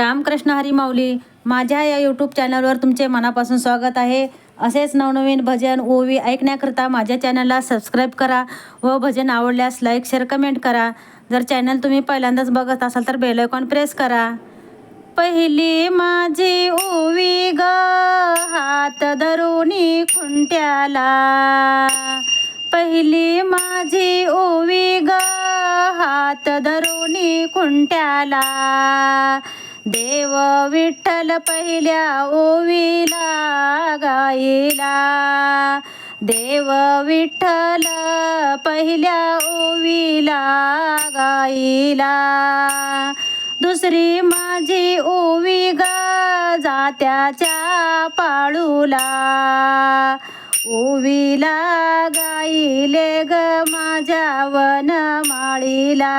रामकृष्ण हरी माऊली माझ्या या यूट्यूब चॅनलवर तुमचे मनापासून स्वागत आहे. असेच नवनवीन भजन ओवी ऐकण्याकरता माझ्या चॅनलला सबस्क्राईब करा व भजन आवडल्यास लाईक शेअर कमेंट करा. जर चॅनल तुम्ही पहिल्यांदाच बघत असाल तर बेल आयकॉन प्रेस करा. पहिली माझी ओवी ग हात धरुणी खुंट्याला. पहिली माझी ओवी ग हात धरुणी खुंट्याला. देव विठ्ठल पहिल्या ओवीला गाईला देव विठ्ठल पहिल्या ओवीला गाईला दुसरी माझी ओवी ग जात्याच्या पाळूला. ओवीला गाईले ग माझ्या वनमाळीला.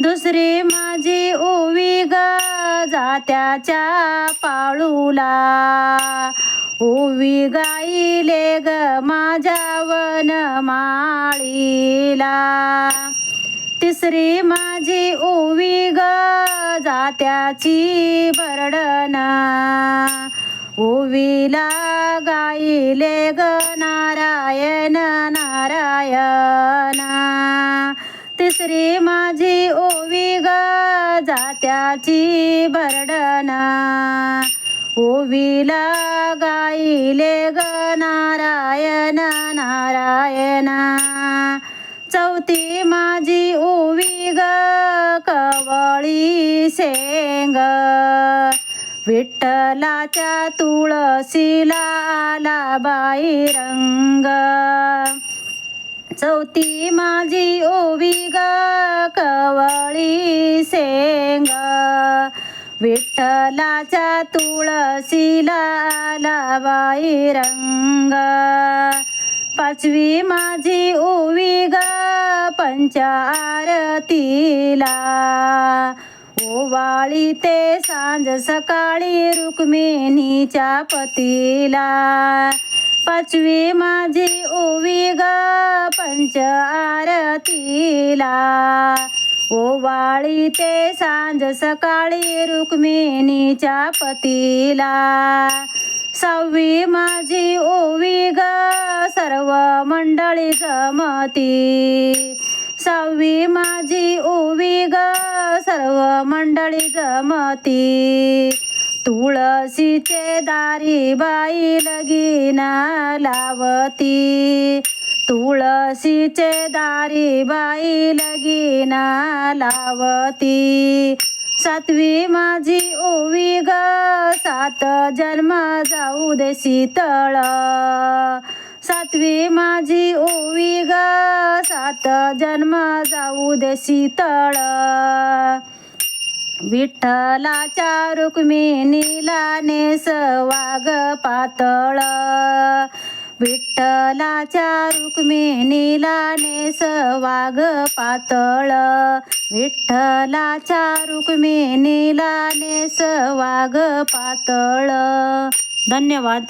दुसरी माझी ओवी त्याच्या पाळूला. ओवी गाईले ग माझ्या वनमाळीला तिसरी माझी ओवी ग जात्याची बरडण ओवीला गाईले ग नारायण नारायण. माझी ओवी ग जात्याची भरडना ओवीला गाईले ग नारायण नारायणा. चौथी माझी ओवी ग कवळी शेंग. विठ्ठलाच्या तुळशीला आला बाई रंग. चौथी माझी ओवी ग कवळी सेंग विठ्ठलाच्या तुळशीला लावाई रंग. पाचवी माझी ओवी ग पंचारतीला. ओवाळी ते सांज सकाळी रुक्मिणीच्या पतीला. पाचवी माझी ओवी ग पंच आरतीला. ओवाळी ते सांज सकाळी रुक्मिणीच्या पतीला. सहावी माझी ओवी ग सर्व मंडळी जमती. सहावी माझी ओवी ग सर्व मंडळी जमती. तुळशीचे दारी बाई लगीना लावती. तुळशीचे दारी बाई लगीना लावती. सातवी माझी ओवी ग सात जन्म जाऊ दे शीतळ. सातवी माझी ओवी ग सात जन्म जाऊ दे शीतळ. विठ्ठलाच्या रुक्मिणीला नेसवाग पातळ. विठ्ठलाच्या रुक्मिणीला नेसवाग पातळ. विठ्ठलाच्या रुक्मिणीला नेसवाग पातळ. धन्यवाद.